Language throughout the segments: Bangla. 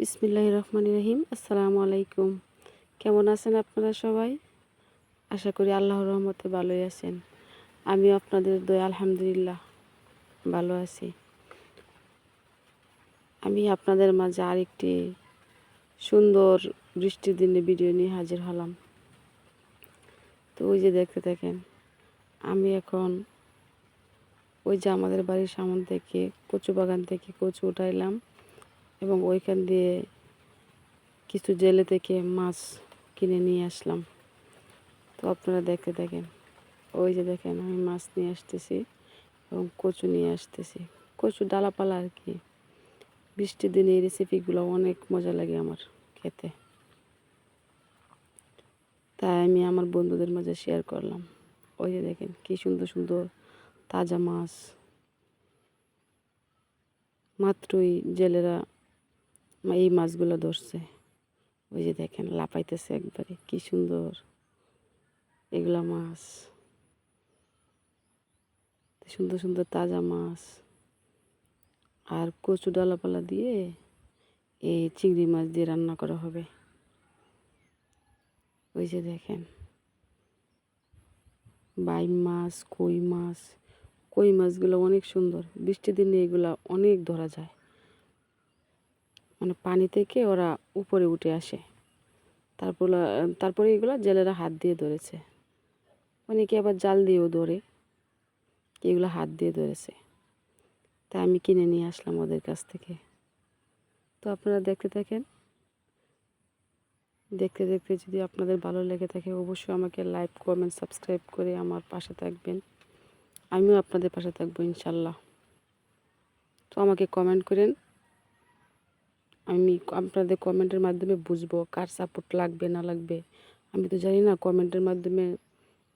বিসমিল্লাহ রহমান রহিম। আসসালামু আলাইকুম। কেমন আছেন আপনারা সবাই? আশা করি আল্লাহর রহমতে ভালোই আছেন। আমিও আপনাদের দয়া, আলহামদুলিল্লাহ, ভালো আছি। আমি আপনাদের মাঝে আরেকটি সুন্দর বৃষ্টির দিনে ভিডিও নিয়ে হাজির হলাম। তো ওই যে দেখতে থাকেন, আমি এখন ওই যে আমাদের বাড়ির সামন থেকে কচু বাগান থেকে কচু উঠাইলাম। এবং ওইখান দিয়ে কিছু জেলে থেকে মাছ কিনে নিয়ে আসলাম। তো আপনারা দেখতে দেখেন ওই যে দেখেন আমি মাছ নিয়ে আসতেছি এবং কচু নিয়ে আসতেছি। কচু ডালাপালা আর কি। বৃষ্টির দিনে এই রেসিপিগুলো অনেক মজা লাগে আমার খেতে। তাই আমি আমার বন্ধুদের মাঝে শেয়ার করলাম। ওই যে দেখেন কি সুন্দর সুন্দর তাজা মাছ। মাত্রই জেলেরা এই মাছগুলো ধরছে। ওই যে দেখেন লাপাইতেছে একবারে। কি সুন্দর। এগুলা মাছ। সুন্দর সুন্দর তাজা মাছ। আর কচু ডালাপালা দিয়ে এই চিংড়ি মাছ দিয়ে রান্না করা হবে। ওই যে দেখেন। বাইম মাছ, কই মাছ। কই মাছগুলো অনেক সুন্দর। বৃষ্টির দিনে এগুলা অনেক ধরা যায়। মানে পানি থেকে ওরা উপরে উঠে আসে। তারপর, তারপরে এগুলো জেলেরা হাত দিয়ে ধরেছে। অনেকে আবার জাল দিয়েও ধরে, এগুলো হাত দিয়ে ধরেছে। তাই আমি কিনে নিয়ে আসলাম ওদের কাছ থেকে। তো আপনারা দেখতে থাকেন, দেখতে দেখতে যদি আপনাদের ভালো লেগে থাকে অবশ্যই আমাকে লাইক, কমেন্ট, সাবস্ক্রাইব করে আমার পাশে থাকবেন। আমিও আপনাদের পাশে থাকব ইনশাল্লাহ। তো আমাকে কমেন্ট করেন আমি আপনাদের কমেন্টের মাধ্যমে বুঝব কার সাপোর্ট লাগবে, না লাগবে। আমি তো জানি না, কমেন্টের মাধ্যমে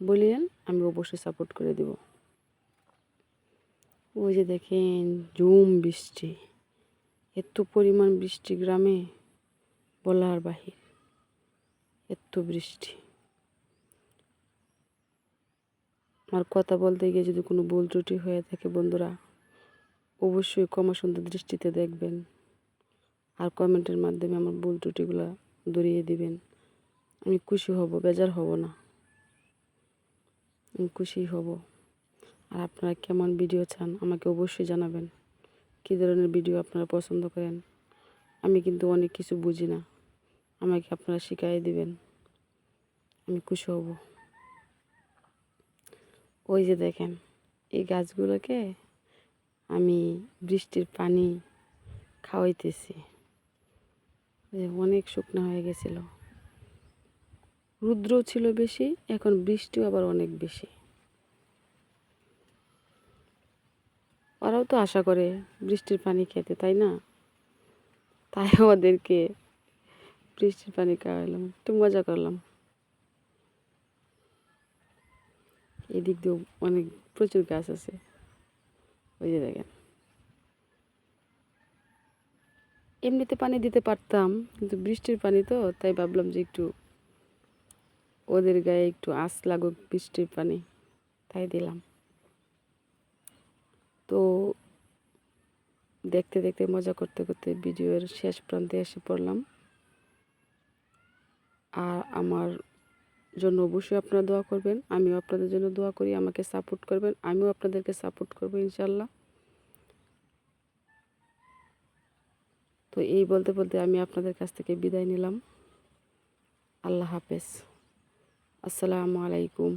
বলিয়েন, আমি অবশ্যই সাপোর্ট করে দেব। ওই যে দেখেন জুম বৃষ্টি। এত পরিমাণ বৃষ্টি গ্রামে, বলার বাহির। এত বৃষ্টি। আমার কথা বলতে গিয়ে যদি কোনো ভুল ত্রুটি হয়ে থাকে বন্ধুরা, অবশ্যই ক্ষমা সুন্দর দৃষ্টিতে দেখবেন। আর কমেন্টের মাধ্যমে আমার ভুল ত্রুটিগুলো দরিয়ে দিবেন। আমি খুশি হব, বেজার হব না। আমি খুশি হব। আর আপনারা কেমন ভিডিও চান আমাকে অবশ্যই জানাবেন। কী ধরনের ভিডিও আপনারা পছন্দ করেন? আমি কিন্তু অনেক কিছু বুঝি না। আমাকে আপনারা শিখাই দিবেন। আমি খুশি হব। ওই যে দেখেন, এই গাছগুলোকে আমি বৃষ্টির পানি খাওয়াইতেছি। অনেক শুকনো হয়ে গেছিল। রুদ্র ছিল বেশি, এখন বৃষ্টিও আবার অনেক বেশি। ওরাও তো আশা করে বৃষ্টির পানি খেতে, তাই না? তাই ওদেরকে বৃষ্টির পানি খাওয়াইলাম। একটু মজা করলাম। এদিক দিয়েও অনেক, প্রচুর গাছ আছে। ওই যে দেখেন। এমনিতে পানি দিতে পারতাম, কিন্তু বৃষ্টির পানি তো, তাই ভাবলাম যে একটু ওদের গায়ে একটু আঁচ লাগুক বৃষ্টির পানি, তাই দিলাম। তো দেখতে দেখতে, মজা করতে করতে ভিডিওর শেষ প্রান্তে এসে পড়লাম। আর আমার জন্য অবশ্যই আপনারা দোয়া করবেন, আমিও আপনাদের জন্য দোয়া করি, আমাকে সাপোর্ট করবেন, আমিও আপনাদেরকে সাপোর্ট করব ইনশাল্লাহ। তো এই বলতে বলতে আমি আপনাদের কাছ থেকে বিদায় নিলাম। আল্লাহ হাফেজ। আসসালামু আলাইকুম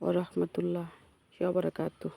ও রহমতুল্লাহ বারাকাতুহ।